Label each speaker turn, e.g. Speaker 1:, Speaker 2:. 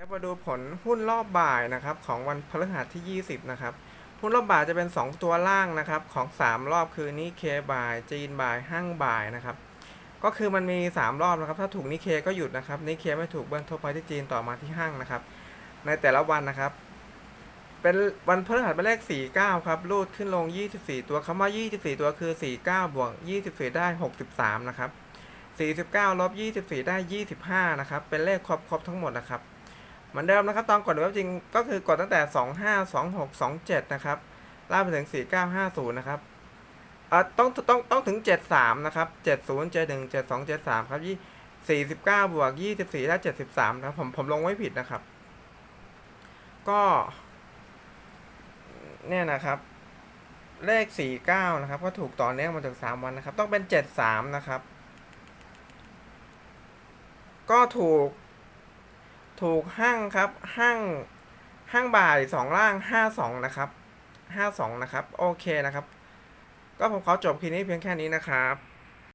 Speaker 1: ครับมาดูผลหุ้นรอบบ่ายนะครับของวันพฤหัสที่ 20 นะครับหุ้นรอบบ่ายจะเป็น 2 ตัวล่างนะครับของ 3 รอบคือนิเคบ่าย จีนบ่ายห้างบ่ายนะครับก็คือมันมี 3 รอบนะครับ ถ้าถูกนิเคก็หยุดนะครับนิเคไม่ถูกเบิ้ลทบไปที่จีนต่อมาที่ห้างนะครับ ในแต่ละวันนะครับ เป็นวันพฤหัสเป็นเลข 49 ครับรูดขึ้นลง 24 ตัวคำว่า 24 ตัวคือ 49 บวก 24 ได้ 63 นะครับ 49 ลบ 24 ได้ 25 นะครับ เป็นเลขครบครบทั้งหมดนะครับ เหมือนเดิมนะครับ ตอนกดเว็บจริงก็คือกดตั้งแต่ 25 26 27 นะครับลากไปถึง 4950 นะครับเอ่อต้องต้องต้องถึง 73 นะครับ 70 71 72 73 ครับยี่49 บวก 24 ได้ 73 นะครับ ผมผมลงไว้ผิดนะครับ ก็ เนี่ยนะครับเลข 49 นะครับ ก็ถูกต่อเนื่องมาถึง3วันนะครับ ต้องเป็น 73 นะครับ ก็ถูก ถูกห้างครับห้างห้างบ่ายสองล่างห้าสองนะครับห้าสองนะครับ โอเคนะครับ ก็ผมขอจบคลิปนี้เพียงแค่นี้นะครับ